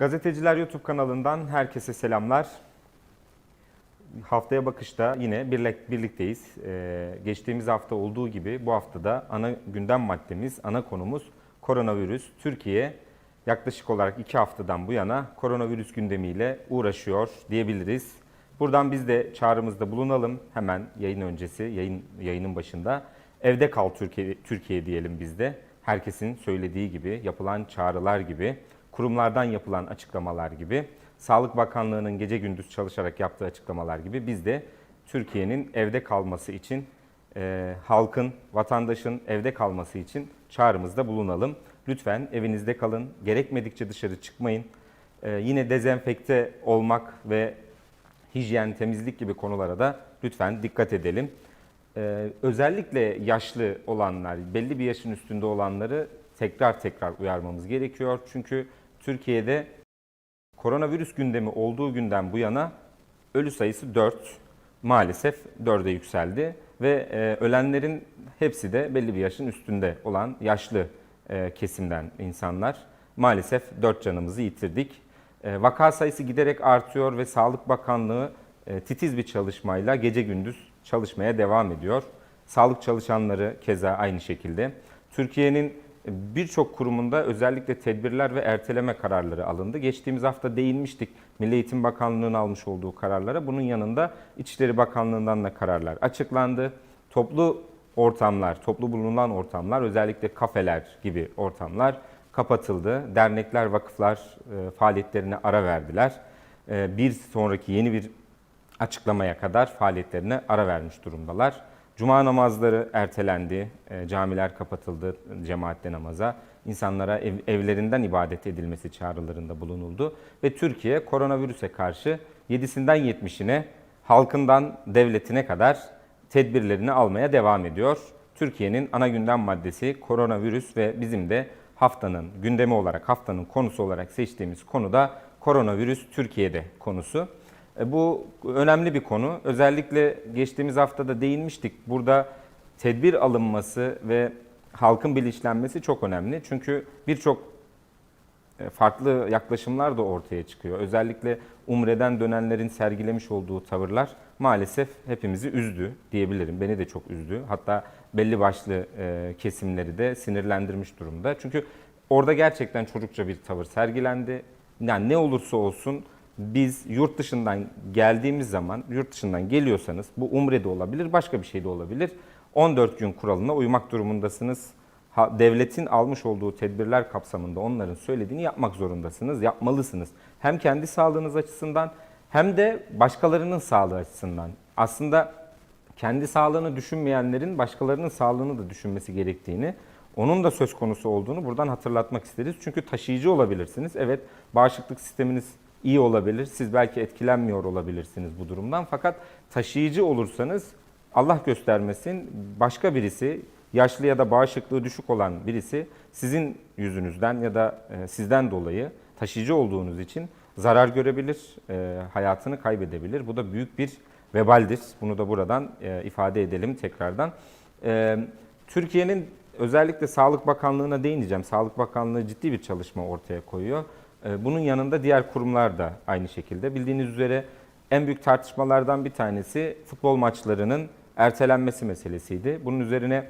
Gazeteciler YouTube kanalından herkese selamlar. Haftaya bakışta yine birlik, birlikteyiz. Ee, geçtiğimiz hafta olduğu gibi bu haftada ana gündem maddemiz, ana konumuz koronavirüs. Türkiye yaklaşık olarak iki haftadan bu yana koronavirüs gündemiyle uğraşıyor diyebiliriz. Buradan biz de çağrımızda bulunalım. Hemen yayın öncesi, yayın yayının başında evde kal Türkiye, Türkiye diyelim biz de. Herkesin söylediği gibi, yapılan çağrılar gibi, kurumlardan yapılan açıklamalar gibi, Sağlık Bakanlığı'nın gece gündüz çalışarak yaptığı açıklamalar gibi biz de Türkiye'nin evde kalması için, e, halkın, vatandaşın evde kalması için çağrımızda bulunalım. Lütfen evinizde kalın, gerekmedikçe dışarı çıkmayın. E, yine dezenfekte olmak ve hijyen, temizlik gibi konulara da lütfen dikkat edelim. Ee, özellikle yaşlı olanlar, belli bir yaşın üstünde olanları tekrar tekrar uyarmamız gerekiyor. Çünkü Türkiye'de koronavirüs gündemi olduğu günden bu yana ölü sayısı 4. Maalesef 4'e yükseldi ve e, ölenlerin hepsi de belli bir yaşın üstünde olan yaşlı e, kesimden insanlar. Maalesef 4 canımızı yitirdik. E, Vaka sayısı giderek artıyor ve Sağlık Bakanlığı e, titiz bir çalışmayla gece gündüz çalışmaya devam ediyor. Sağlık çalışanları keza aynı şekilde. Türkiye'nin birçok kurumunda özellikle tedbirler ve erteleme kararları alındı. Geçtiğimiz hafta değinmiştik Milli Eğitim Bakanlığı'nın almış olduğu kararlara. Bunun yanında İçişleri Bakanlığı'ndan da kararlar açıklandı. Toplu ortamlar, toplu bulunan ortamlar, özellikle kafeler gibi ortamlar kapatıldı. Dernekler, vakıflar e, faaliyetlerine ara verdiler. E, bir sonraki yeni bir açıklamaya kadar faaliyetlerine ara vermiş durumdalar. Cuma namazları ertelendi, e, camiler kapatıldı cemaatle namaza. İnsanlara ev, evlerinden ibadet edilmesi çağrılarında bulunuldu. Ve Türkiye koronavirüse karşı 7'sinden 70'ine halkından devletine kadar tedbirlerini almaya devam ediyor. Türkiye'nin ana gündem maddesi koronavirüs ve bizim de haftanın gündemi olarak, haftanın konusu olarak seçtiğimiz konu da koronavirüs Türkiye'de konusu. E, Bu önemli bir konu. Özellikle geçtiğimiz haftada değinmiştik. Burada tedbir alınması ve halkın bilinçlenmesi çok önemli. Çünkü birçok e, farklı yaklaşımlar da ortaya çıkıyor. Özellikle Umre'den dönenlerin sergilemiş olduğu tavırlar maalesef hepimizi üzdü diyebilirim. Beni de çok üzdü. Hatta belli başlı e, kesimleri de sinirlendirmiş durumda. Çünkü orada gerçekten çocukça bir tavır sergilendi. Yani ne olursa olsun biz yurt dışından geldiğimiz zaman, yurt dışından geliyorsanız bu Umre'de olabilir, başka bir şey de olabilir. 14 gün kuralına uymak durumundasınız. Devletin almış olduğu tedbirler kapsamında onların söylediğini yapmak zorundasınız, yapmalısınız. Hem kendi sağlığınız açısından hem de başkalarının sağlığı açısından. Aslında kendi sağlığını düşünmeyenlerin başkalarının sağlığını da düşünmesi gerektiğini, onun da söz konusu olduğunu buradan hatırlatmak isteriz. Çünkü taşıyıcı olabilirsiniz. Evet, bağışıklık sisteminiz iyi olabilir. Siz belki etkilenmiyor olabilirsiniz bu durumdan. Fakat taşıyıcı olursanız Allah göstermesin başka birisi yaşlı ya da bağışıklığı düşük olan birisi sizin yüzünüzden ya da e, sizden dolayı taşıyıcı olduğunuz için zarar görebilir, e, hayatını kaybedebilir. Bu da büyük bir vebaldir. Bunu da buradan e, ifade edelim tekrardan. Türkiye'nin özellikle Sağlık Bakanlığı'na değineceğim. Sağlık Bakanlığı ciddi bir çalışma ortaya koyuyor. E, Bunun yanında diğer kurumlar da aynı şekilde. Bildiğiniz üzere en büyük tartışmalardan bir tanesi futbol maçlarının ertelenmesi meselesiydi. Bunun üzerine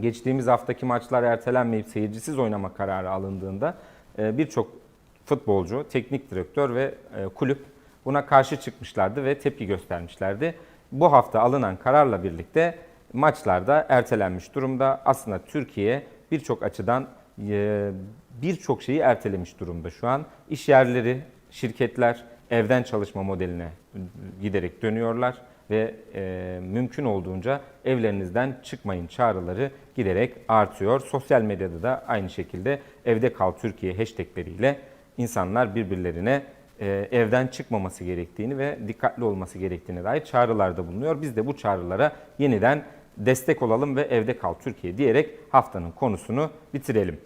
geçtiğimiz haftaki maçlar ertelenmeyip seyircisiz oynama kararı alındığında e, birçok futbolcu, teknik direktör ve e, kulüp buna karşı çıkmışlardı ve tepki göstermişlerdi. Bu hafta alınan kararla birlikte maçlarda ertelenmiş durumda. Aslında Türkiye birçok açıdan birçok şeyi ertelemiş durumda şu an. İş yerleri, şirketler evden çalışma modeline giderek dönüyorlar ve e, mümkün olduğunca evlerinizden çıkmayın çağrıları giderek artıyor. Sosyal medyada da aynı şekilde evde kal Türkiye hashtagleriyle insanlar birbirlerine e, evden çıkmaması gerektiğini ve dikkatli olması gerektiğine dair çağrılarda bulunuyor. Biz de bu çağrılara yeniden destek olalım ve evde kal Türkiye diyerek haftanın konusunu bitirelim.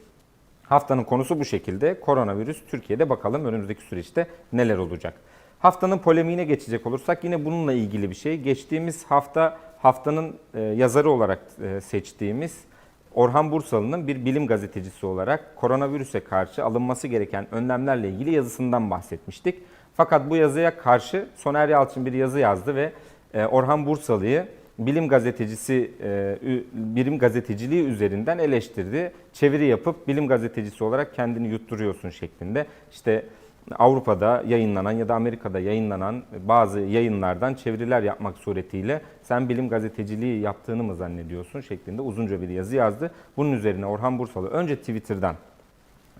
Haftanın konusu bu şekilde. Koronavirüs Türkiye'de bakalım önümüzdeki süreçte neler olacak. Haftanın polemiğine geçecek olursak yine bununla ilgili bir şey. Geçtiğimiz hafta haftanın e, yazarı olarak e, seçtiğimiz Orhan Bursalı'nın bir bilim gazetecisi olarak koronavirüse karşı alınması gereken önlemlerle ilgili yazısından bahsetmiştik. Fakat bu yazıya karşı Soner Yalçın bir yazı yazdı ve e, Orhan Bursalı'yı bilim gazetecisi e, bilim gazeteciliği üzerinden eleştirdi. Çeviri yapıp bilim gazetecisi olarak kendini yutturuyorsun şeklinde. İşte Avrupa'da yayınlanan ya da Amerika'da yayınlanan bazı yayınlardan çeviriler yapmak suretiyle sen bilim gazeteciliği yaptığını mı zannediyorsun şeklinde uzunca bir yazı yazdı. Bunun üzerine Orhan Bursalı önce Twitter'dan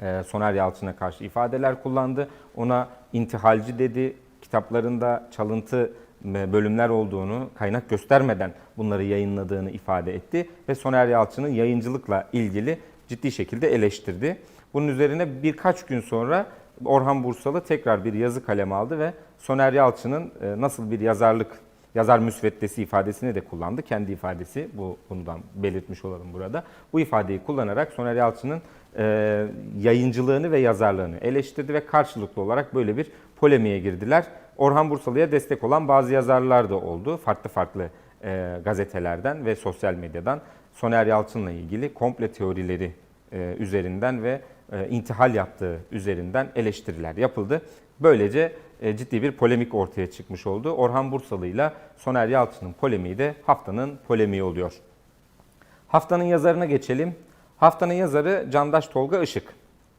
e, Soner Yalçın'a karşı ifadeler kullandı. Ona intihalci dedi. Kitaplarında çalıntı bölümler olduğunu kaynak göstermeden bunları yayınladığını ifade etti ve Soner Yalçın'ın yayıncılıkla ilgili ciddi şekilde eleştirdi. Bunun üzerine birkaç gün sonra Orhan Bursalı tekrar bir yazı kaleme aldı ve Soner Yalçın'ın e, nasıl bir yazarlık yazar müsveddesi ifadesini de kullandı. Kendi ifadesi bu bundan belirtmiş olalım burada. Bu ifadeyi kullanarak Soner Yalçın'ın e, yayıncılığını ve yazarlığını eleştirdi ve karşılıklı olarak böyle bir polemiğe girdiler. Orhan Bursalı'ya destek olan bazı yazarlar da oldu. Farklı farklı e, gazetelerden ve sosyal medyadan Soner Yalçın'la ilgili komple teorileri e, üzerinden ve e, intihal yaptığı üzerinden eleştiriler yapıldı. Böylece e, ciddi bir polemik ortaya çıkmış oldu. Orhan Bursalı ile Soner Yalçın'ın polemiği de haftanın polemiği oluyor. Haftanın yazarına geçelim. Haftanın yazarı Candaş Tolga Işık.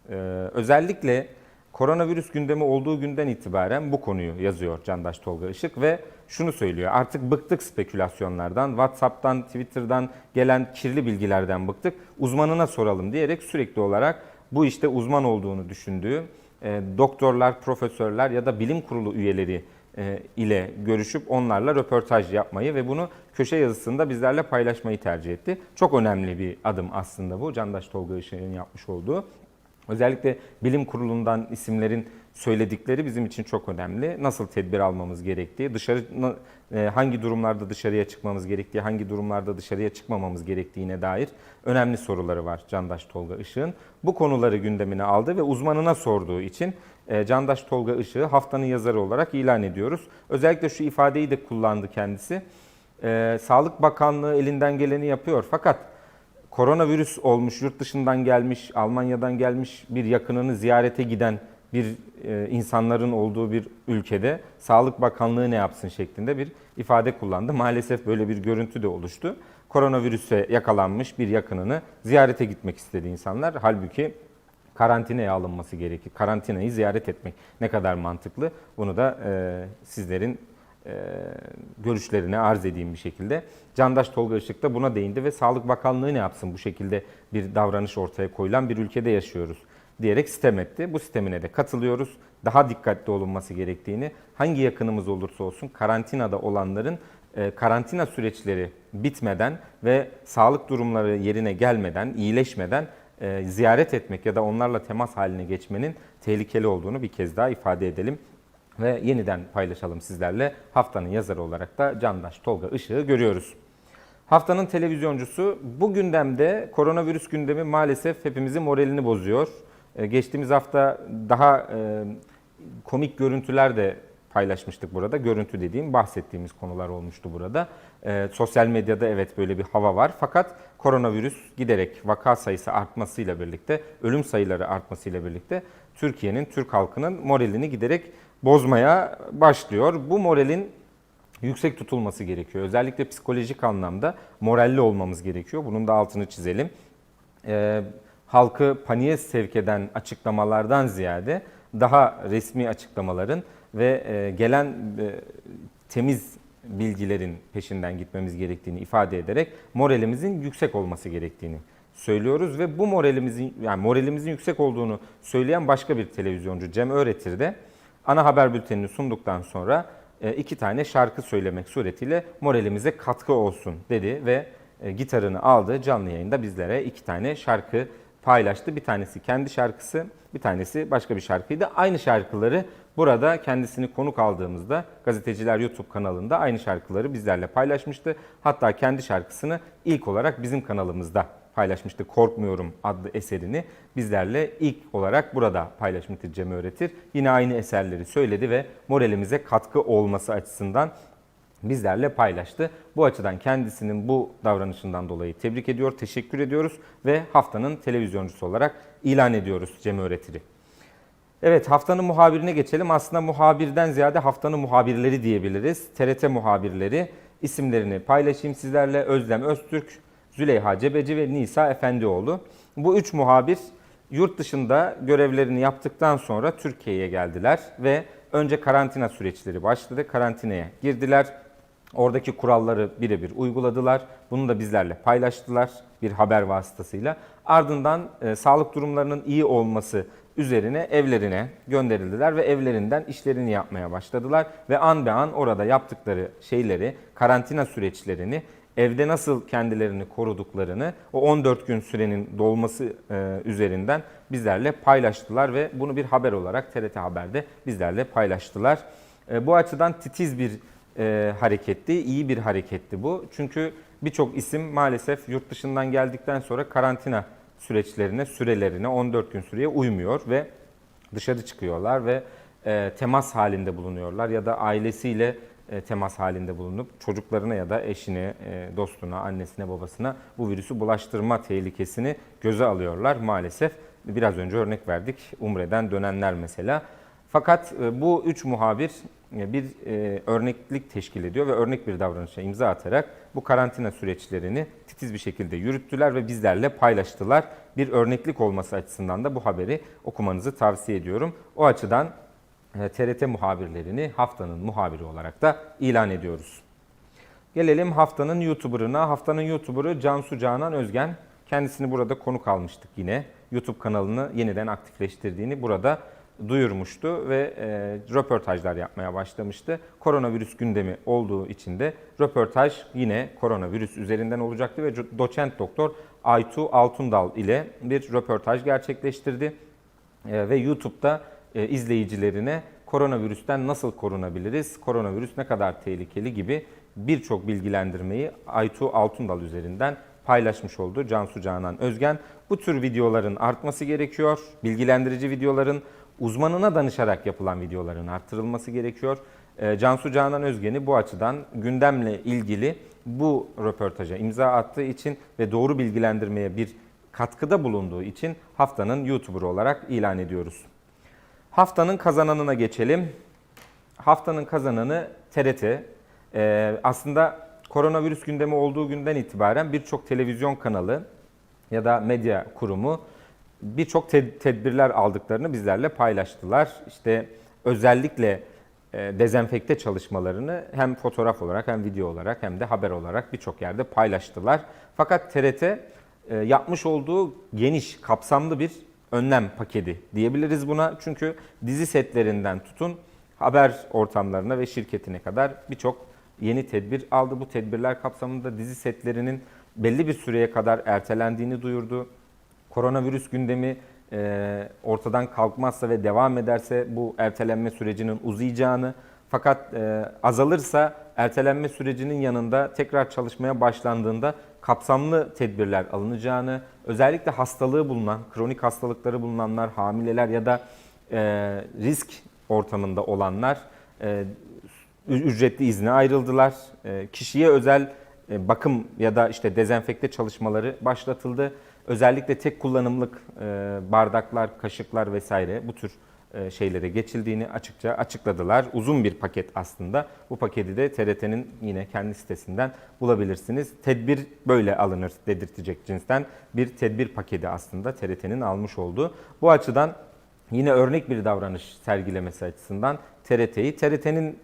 Ee, özellikle koronavirüs gündemi olduğu günden itibaren bu konuyu yazıyor Candaş Tolga Işık ve şunu söylüyor. Artık bıktık spekülasyonlardan, WhatsApp'tan, Twitter'dan gelen kirli bilgilerden bıktık. Uzmanına soralım diyerek sürekli olarak bu işte uzman olduğunu düşündüğü e, doktorlar, profesörler ya da bilim kurulu üyeleri e, ile görüşüp onlarla röportaj yapmayı ve bunu köşe yazısında bizlerle paylaşmayı tercih etti. Çok önemli bir adım aslında bu Candaş Tolga Işık'ın yapmış olduğu. Özellikle bilim kurulundan isimlerin söyledikleri bizim için çok önemli. Nasıl tedbir almamız gerektiği, dışarı e, hangi durumlarda dışarıya çıkmamız gerektiği, hangi durumlarda dışarıya çıkmamamız gerektiğine dair önemli soruları var Candaş Tolga Işık'ın. Bu konuları gündemine aldı ve uzmanına sorduğu için e, Candaş Tolga Işık'ı haftanın yazarı olarak ilan ediyoruz. Özellikle şu ifadeyi de kullandı kendisi. E, Sağlık Bakanlığı elinden geleni yapıyor fakat koronavirüs olmuş, yurt dışından gelmiş, Almanya'dan gelmiş bir yakınını ziyarete giden bir e, insanların olduğu bir ülkede Sağlık Bakanlığı ne yapsın şeklinde bir ifade kullandı. Maalesef böyle bir görüntü de oluştu. Koronavirüse yakalanmış bir yakınını ziyarete gitmek istedi insanlar. Halbuki karantinaya alınması gerekir. Karantinayı ziyaret etmek ne kadar mantıklı? Bunu da e, sizlerin e, görüşlerine arz edeyim bir şekilde. Candaş Tolga Işık da buna değindi ve Sağlık Bakanlığı ne yapsın bu şekilde bir davranış ortaya koyulan bir ülkede yaşıyoruz diyerek sitem etti. Bu sistemine de katılıyoruz. Daha dikkatli olunması gerektiğini, hangi yakınımız olursa olsun karantinada olanların e, karantina süreçleri bitmeden ve sağlık durumları yerine gelmeden, iyileşmeden e, ziyaret etmek ya da onlarla temas haline geçmenin tehlikeli olduğunu bir kez daha ifade edelim ve yeniden paylaşalım sizlerle. Haftanın yazarı olarak da Candaş Tolga Işık'ı görüyoruz. Haftanın televizyoncusu bu gündemde koronavirüs gündemi maalesef hepimizin moralini bozuyor. Ee, Geçtiğimiz hafta daha e, komik görüntüler de paylaşmıştık burada. Görüntü dediğim bahsettiğimiz konular olmuştu burada. Ee, sosyal medyada evet böyle bir hava var. Fakat koronavirüs giderek vaka sayısı artmasıyla birlikte, ölüm sayıları artmasıyla birlikte Türkiye'nin, Türk halkının moralini giderek bozmaya başlıyor. Bu moralin yüksek tutulması gerekiyor. Özellikle psikolojik anlamda moralli olmamız gerekiyor. Bunun da altını çizelim. Ee, halkı paniğe sevk eden açıklamalardan ziyade daha resmi açıklamaların ve e, gelen e, temiz bilgilerin peşinden gitmemiz gerektiğini ifade ederek moralimizin yüksek olması gerektiğini söylüyoruz ve bu moralimizin yani moralimizin yüksek olduğunu söyleyen başka bir televizyoncu Cem Öğretir de ana haber bültenini sunduktan sonra e, iki tane şarkı söylemek suretiyle moralimize katkı olsun dedi ve e, gitarını aldı canlı yayında bizlere iki tane şarkı paylaştı. Bir tanesi kendi şarkısı, bir tanesi başka bir şarkıydı. Aynı şarkıları burada kendisini konuk aldığımızda gazeteciler YouTube kanalında aynı şarkıları bizlerle paylaşmıştı. Hatta kendi şarkısını ilk olarak bizim kanalımızda paylaşmıştı. Korkmuyorum adlı eserini bizlerle ilk olarak burada paylaşmıştı Cem Öğretir. Yine aynı eserleri söyledi ve moralimize katkı olması açısından bizlerle paylaştı. Bu açıdan kendisinin bu davranışından dolayı tebrik ediyor, teşekkür ediyoruz ve haftanın televizyoncusu olarak ilan ediyoruz Cem Öğretir'i. Evet haftanın muhabirine geçelim. Aslında muhabirden ziyade haftanın muhabirleri diyebiliriz. TRT muhabirleri isimlerini paylaşayım sizlerle. Özlem Öztürk, Züleyha Cebeci ve Nisa Efendioğlu. Bu üç muhabir yurt dışında görevlerini yaptıktan sonra Türkiye'ye geldiler ve önce karantina süreçleri başladı. Karantinaya girdiler. Oradaki kuralları birebir uyguladılar. Bunu da bizlerle paylaştılar bir haber vasıtasıyla. Ardından e, sağlık durumlarının iyi olması üzerine evlerine gönderildiler ve evlerinden işlerini yapmaya başladılar. Ve an be an orada yaptıkları şeyleri, karantina süreçlerini, evde nasıl kendilerini koruduklarını o 14 gün sürenin dolması e, üzerinden bizlerle paylaştılar ve bunu bir haber olarak TRT Haber'de bizlerle paylaştılar. E, bu açıdan titiz bir e, hareketti, iyi bir hareketti bu. Çünkü birçok isim maalesef yurt dışından geldikten sonra karantina süreçlerine, sürelerine 14 gün süreye uymuyor ve dışarı çıkıyorlar ve temas halinde bulunuyorlar ya da ailesiyle temas halinde bulunup çocuklarına ya da eşine, e, dostuna, annesine, babasına bu virüsü bulaştırma tehlikesini göze alıyorlar maalesef. Biraz önce örnek verdik Umre'den dönenler mesela. Fakat e, bu üç muhabir e, bir e, örneklik teşkil ediyor ve örnek bir davranışa imza atarak bu karantina süreçlerini titiz bir şekilde yürüttüler ve bizlerle paylaştılar. Bir örneklik olması açısından da bu haberi okumanızı tavsiye ediyorum. O açıdan TRT muhabirlerini haftanın muhabiri olarak da ilan ediyoruz. Gelelim haftanın YouTuber'ına. Haftanın YouTuber'ı Cansu Canan Özgen. Kendisini burada konuk almıştık yine. YouTube kanalını yeniden aktifleştirdiğini burada duyurmuştu ve e, röportajlar yapmaya başlamıştı. Koronavirüs gündemi olduğu için de röportaj yine koronavirüs üzerinden olacaktı ve doçent doktor Aytu Altundal ile bir röportaj gerçekleştirdi. E, ve YouTube'da e, izleyicilerine koronavirüsten nasıl korunabiliriz, koronavirüs ne kadar tehlikeli gibi birçok bilgilendirmeyi Aytu Altundal üzerinden paylaşmış oldu Cansu Canan Özgen. Bu tür videoların artması gerekiyor. Bilgilendirici videoların uzmanına danışarak yapılan videoların arttırılması gerekiyor. E, Cansu Canan Özgen'i bu açıdan gündemle ilgili bu röportaja imza attığı için ve doğru bilgilendirmeye bir katkıda bulunduğu için haftanın YouTuber olarak ilan ediyoruz. Haftanın kazananına geçelim. Haftanın kazananı TRT. Ee, aslında koronavirüs gündemi olduğu günden itibaren birçok televizyon kanalı ya da medya kurumu birçok tedbirler aldıklarını bizlerle paylaştılar. İşte özellikle e, dezenfekte çalışmalarını hem fotoğraf olarak hem video olarak hem de haber olarak birçok yerde paylaştılar. Fakat TRT e, yapmış olduğu geniş, kapsamlı bir önlem paketi diyebiliriz buna. Çünkü dizi setlerinden tutun haber ortamlarına ve şirketine kadar birçok yeni tedbir aldı. Bu tedbirler kapsamında dizi setlerinin belli bir süreye kadar ertelendiğini duyurdu. Koronavirüs gündemi e, ortadan kalkmazsa ve devam ederse bu ertelenme sürecinin uzayacağını fakat e, azalırsa ertelenme sürecinin yanında tekrar çalışmaya başlandığında kapsamlı tedbirler alınacağını, özellikle hastalığı bulunan, kronik hastalıkları bulunanlar, hamileler ya da e, risk ortamında olanlar e, ücretli izne ayrıldılar. E, kişiye özel e, bakım ya da işte dezenfekte çalışmaları başlatıldı. Özellikle tek kullanımlık e, bardaklar, kaşıklar vesaire bu tür şeylere geçildiğini açıkça açıkladılar. Uzun bir paket aslında. Bu paketi de TRT'nin yine kendi sitesinden bulabilirsiniz. Tedbir böyle alınır dedirtecek cinsten bir tedbir paketi aslında TRT'nin almış olduğu. Bu açıdan yine örnek bir davranış sergilemesi açısından TRT'yi, TRT'nin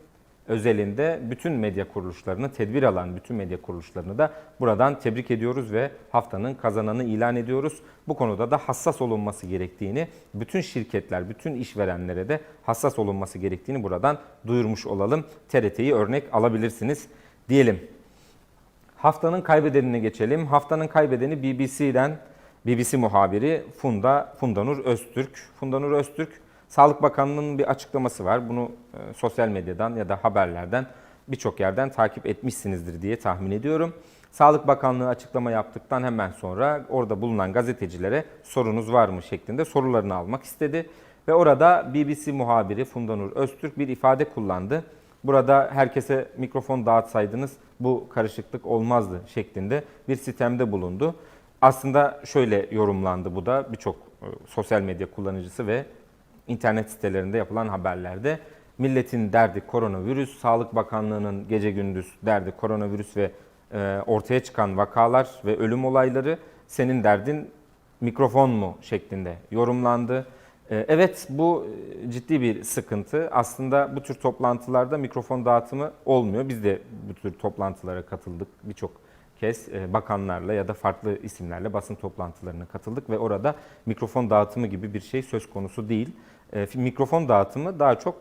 özelinde bütün medya kuruluşlarını, tedbir alan bütün medya kuruluşlarını da buradan tebrik ediyoruz ve haftanın kazananı ilan ediyoruz. Bu konuda da hassas olunması gerektiğini, bütün şirketler, bütün işverenlere de hassas olunması gerektiğini buradan duyurmuş olalım. TRT'yi örnek alabilirsiniz diyelim. Haftanın kaybedenine geçelim. Haftanın kaybedeni BBC'den BBC muhabiri Funda Fundanur Öztürk. Fundanur Öztürk Sağlık Bakanlığı'nın bir açıklaması var. Bunu e, sosyal medyadan ya da haberlerden birçok yerden takip etmişsinizdir diye tahmin ediyorum. Sağlık Bakanlığı açıklama yaptıktan hemen sonra orada bulunan gazetecilere sorunuz var mı şeklinde sorularını almak istedi. Ve orada BBC muhabiri Fundanur Öztürk bir ifade kullandı. Burada herkese mikrofon dağıtsaydınız bu karışıklık olmazdı şeklinde bir sistemde bulundu. Aslında şöyle yorumlandı bu da birçok e, sosyal medya kullanıcısı ve internet sitelerinde yapılan haberlerde. Milletin derdi koronavirüs, Sağlık Bakanlığı'nın gece gündüz derdi koronavirüs ve e, ortaya çıkan vakalar ve ölüm olayları senin derdin mikrofon mu şeklinde yorumlandı. E, Evet bu e, ciddi bir sıkıntı. Aslında bu tür toplantılarda mikrofon dağıtımı olmuyor. Biz de bu tür toplantılara katıldık birçok kez e, bakanlarla ya da farklı isimlerle basın toplantılarına katıldık ve orada mikrofon dağıtımı gibi bir şey söz konusu değil. E, Mikrofon dağıtımı daha çok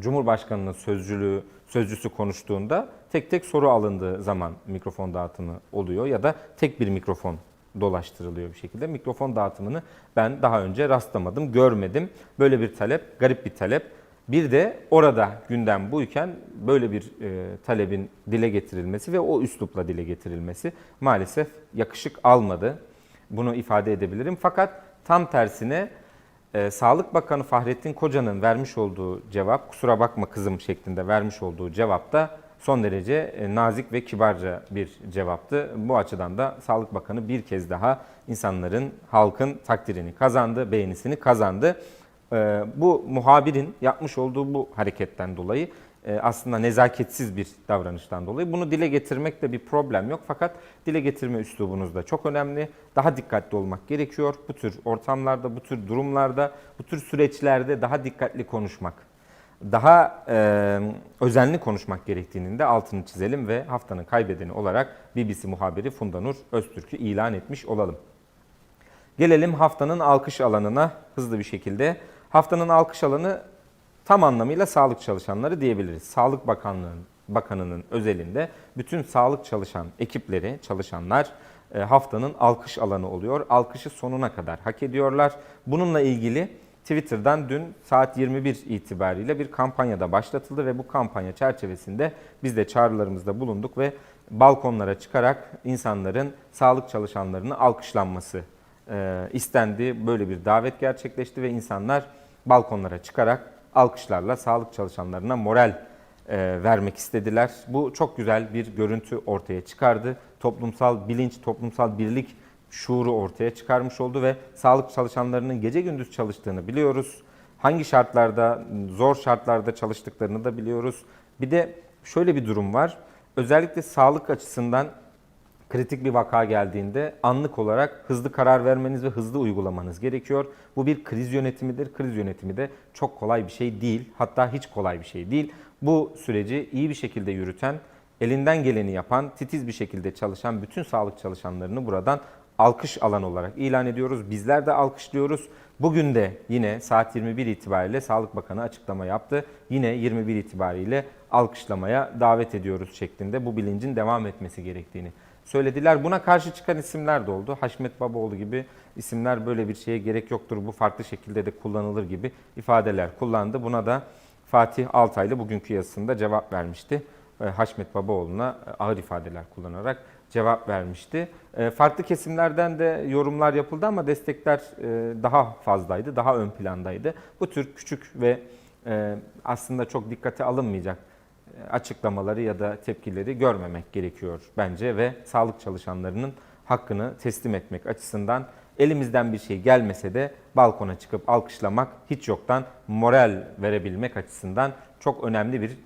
Cumhurbaşkanının sözcülüğü, sözcüsü konuştuğunda tek tek soru alındığı zaman mikrofon dağıtımı oluyor ya da tek bir mikrofon dolaştırılıyor bir şekilde. Mikrofon dağıtımını ben daha önce rastlamadım, görmedim. Böyle bir talep, garip bir talep. Bir de orada gündem buyken böyle bir e, talebin dile getirilmesi ve o üslupla dile getirilmesi maalesef yakışık almadı. Bunu ifade edebilirim. Fakat tam tersine ee, Sağlık Bakanı Fahrettin Koca'nın vermiş olduğu cevap, kusura bakma kızım şeklinde vermiş olduğu cevap da son derece e, nazik ve kibarca bir cevaptı. Bu açıdan da Sağlık Bakanı bir kez daha insanların, halkın takdirini kazandı, beğenisini kazandı. Ee, bu muhabirin yapmış olduğu bu hareketten dolayı aslında nezaketsiz bir davranıştan dolayı bunu dile getirmekte bir problem yok. Fakat dile getirme üslubunuz da çok önemli. Daha dikkatli olmak gerekiyor. Bu tür ortamlarda, bu tür durumlarda, bu tür süreçlerde daha dikkatli konuşmak, daha e, özenli konuşmak gerektiğinin de altını çizelim ve haftanın kaybedeni olarak BBC muhabiri Funda Nur Öztürk'ü ilan etmiş olalım. Gelelim haftanın alkış alanına hızlı bir şekilde. Haftanın alkış alanı tam anlamıyla sağlık çalışanları diyebiliriz. Sağlık Bakanlığı'nın bakanının özelinde bütün sağlık çalışan ekipleri, çalışanlar e, haftanın alkış alanı oluyor. Alkışı sonuna kadar hak ediyorlar. Bununla ilgili Twitter'dan dün saat 21 itibariyle bir kampanyada başlatıldı ve bu kampanya çerçevesinde biz de çağrılarımızda bulunduk ve balkonlara çıkarak insanların sağlık çalışanlarını alkışlanması e, istendi. Böyle bir davet gerçekleşti ve insanlar balkonlara çıkarak alkışlarla sağlık çalışanlarına moral e, vermek istediler. Bu çok güzel bir görüntü ortaya çıkardı. Toplumsal bilinç, toplumsal birlik şuuru ortaya çıkarmış oldu ve sağlık çalışanlarının gece gündüz çalıştığını biliyoruz. Hangi şartlarda, zor şartlarda çalıştıklarını da biliyoruz. Bir de şöyle bir durum var. Özellikle sağlık açısından kritik bir vaka geldiğinde anlık olarak hızlı karar vermeniz ve hızlı uygulamanız gerekiyor. Bu bir kriz yönetimidir. Kriz yönetimi de çok kolay bir şey değil. Hatta hiç kolay bir şey değil. Bu süreci iyi bir şekilde yürüten, elinden geleni yapan, titiz bir şekilde çalışan bütün sağlık çalışanlarını buradan alkış alan olarak ilan ediyoruz. Bizler de alkışlıyoruz. Bugün de yine saat 21 itibariyle Sağlık Bakanı açıklama yaptı. Yine 21 itibariyle alkışlamaya davet ediyoruz şeklinde bu bilincin devam etmesi gerektiğini söylediler. Buna karşı çıkan isimler de oldu. Haşmet Babaoğlu gibi isimler böyle bir şeye gerek yoktur, bu farklı şekilde de kullanılır gibi ifadeler kullandı. Buna da Fatih Altaylı bugünkü yazısında cevap vermişti. E, Haşmet Babaoğlu'na e, ağır ifadeler kullanarak cevap vermişti. E, Farklı kesimlerden de yorumlar yapıldı ama destekler e, daha fazlaydı, daha ön plandaydı. Bu tür küçük ve e, aslında çok dikkate alınmayacak açıklamaları ya da tepkileri görmemek gerekiyor bence ve sağlık çalışanlarının hakkını teslim etmek açısından elimizden bir şey gelmese de balkona çıkıp alkışlamak hiç yoktan moral verebilmek açısından çok önemli bir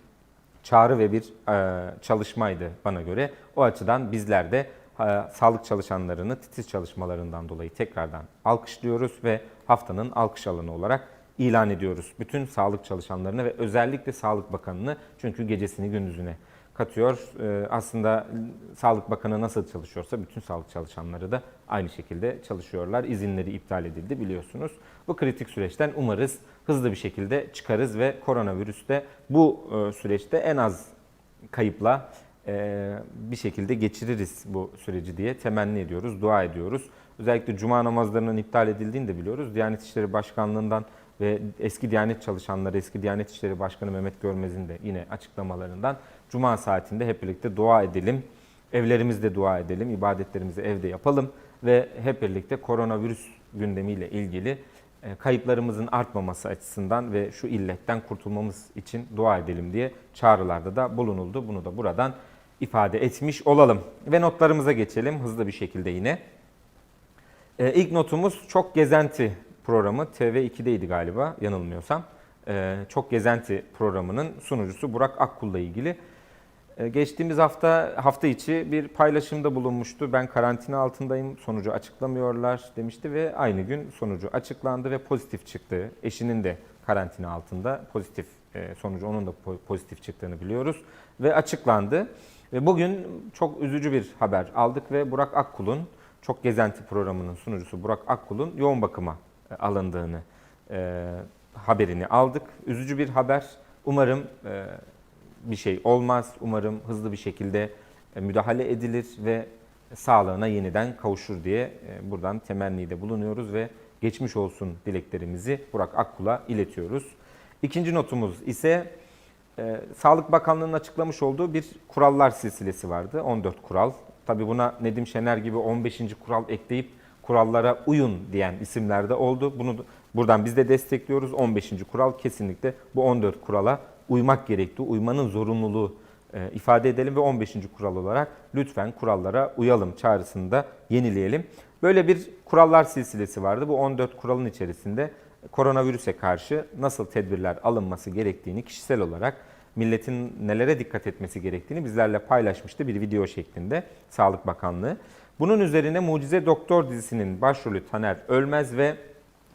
çağrı ve bir e, çalışmaydı bana göre. O açıdan bizler de e, sağlık çalışanlarını titiz çalışmalarından dolayı tekrardan alkışlıyoruz ve haftanın alkış alanı olarak ilan ediyoruz. Bütün sağlık çalışanlarını ve özellikle Sağlık Bakanı'nı çünkü gecesini gündüzüne katıyor. Ee, aslında Sağlık Bakanı nasıl çalışıyorsa bütün sağlık çalışanları da aynı şekilde çalışıyorlar. İzinleri iptal edildi biliyorsunuz. Bu kritik süreçten umarız hızlı bir şekilde çıkarız ve koronavirüste bu e, süreçte en az kayıpla e, bir şekilde geçiririz bu süreci diye temenni ediyoruz, dua ediyoruz. Özellikle cuma namazlarının iptal edildiğini de biliyoruz. Diyanet İşleri Başkanlığı'ndan ve eski Diyanet çalışanları, eski Diyanet İşleri Başkanı Mehmet Görmez'in de yine açıklamalarından Cuma saatinde hep birlikte dua edelim. Evlerimizde dua edelim, ibadetlerimizi evde yapalım ve hep birlikte koronavirüs gündemiyle ilgili e, kayıplarımızın artmaması açısından ve şu illetten kurtulmamız için dua edelim diye çağrılarda da bulunuldu. Bunu da buradan ifade etmiş olalım. Ve notlarımıza geçelim hızlı bir şekilde yine. Ee, ilk notumuz Çok Gezenti programı. TV2'deydi galiba yanılmıyorsam. Ee, Çok Gezenti programının sunucusu Burak Akkul'la ilgili. Ee, geçtiğimiz hafta hafta içi bir paylaşımda bulunmuştu. Ben karantina altındayım, sonucu açıklamıyorlar demişti ve aynı gün sonucu açıklandı ve pozitif çıktı. Eşinin de karantina altında pozitif e, sonucu onun da po- pozitif çıktığını biliyoruz ve açıklandı. Ve bugün çok üzücü bir haber aldık ve Burak Akkul'un çok Gezenti programının sunucusu Burak Akkul'un yoğun bakıma alındığını e, haberini aldık. Üzücü bir haber. Umarım e, bir şey olmaz. Umarım hızlı bir şekilde e, müdahale edilir ve sağlığına yeniden kavuşur diye e, buradan temennide bulunuyoruz ve geçmiş olsun dileklerimizi Burak Akkul'a iletiyoruz. İkinci notumuz ise e, Sağlık Bakanlığı'nın açıklamış olduğu bir kurallar silsilesi vardı. 14 kural. Tabi buna Nedim Şener gibi 15. kural ekleyip kurallara uyun diyen isimler de oldu. Bunu da- buradan biz de destekliyoruz. 15. kural kesinlikle bu 14 kurala uymak gerektiği, uymanın zorunluluğu e, ifade edelim ve 15. kural olarak lütfen kurallara uyalım çağrısını da yenileyelim. Böyle bir kurallar silsilesi vardı. Bu 14 kuralın içerisinde koronavirüse karşı nasıl tedbirler alınması gerektiğini kişisel olarak milletin nelere dikkat etmesi gerektiğini bizlerle paylaşmıştı bir video şeklinde Sağlık Bakanlığı. Bunun üzerine Mucize Doktor dizisinin başrolü Taner Ölmez ve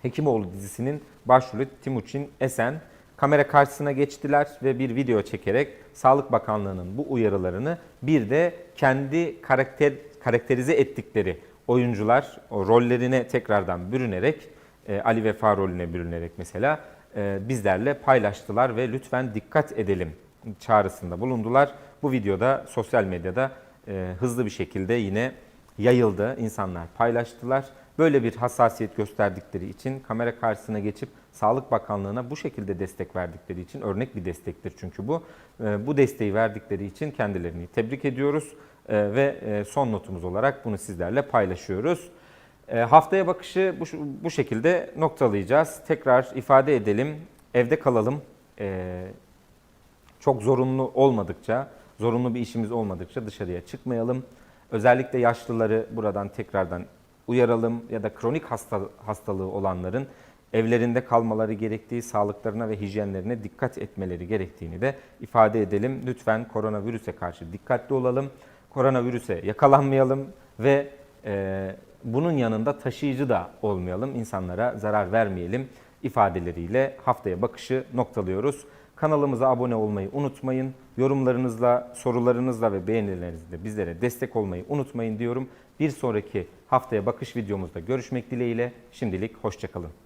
Hekimoğlu dizisinin başrolü Timuçin Esen kamera karşısına geçtiler ve bir video çekerek Sağlık Bakanlığı'nın bu uyarılarını bir de kendi karakter karakterize ettikleri oyuncular o rollerine tekrardan bürünerek e, Ali Vefa rolüne bürünerek mesela e, bizlerle paylaştılar ve lütfen dikkat edelim çağrısında bulundular. Bu videoda sosyal medyada e, hızlı bir şekilde yine yayıldı. İnsanlar paylaştılar. Böyle bir hassasiyet gösterdikleri için kamera karşısına geçip Sağlık Bakanlığı'na bu şekilde destek verdikleri için örnek bir destektir çünkü bu. E, Bu desteği verdikleri için kendilerini tebrik ediyoruz E, ve e, son notumuz olarak bunu sizlerle paylaşıyoruz. Haftaya bakışı bu, şekilde noktalayacağız. Tekrar ifade edelim, evde kalalım. Çok zorunlu olmadıkça, zorunlu bir işimiz olmadıkça dışarıya çıkmayalım. Özellikle yaşlıları buradan tekrardan uyaralım ya da kronik hasta, hastalığı olanların evlerinde kalmaları gerektiği, sağlıklarına ve hijyenlerine dikkat etmeleri gerektiğini de ifade edelim. Lütfen koronavirüse karşı dikkatli olalım. Koronavirüse yakalanmayalım ve e, bunun yanında taşıyıcı da olmayalım. İnsanlara zarar vermeyelim ifadeleriyle haftaya bakışı noktalıyoruz. Kanalımıza abone olmayı unutmayın. Yorumlarınızla, sorularınızla ve beğenilerinizle bizlere destek olmayı unutmayın diyorum. Bir sonraki haftaya bakış videomuzda görüşmek dileğiyle. Şimdilik hoşçakalın.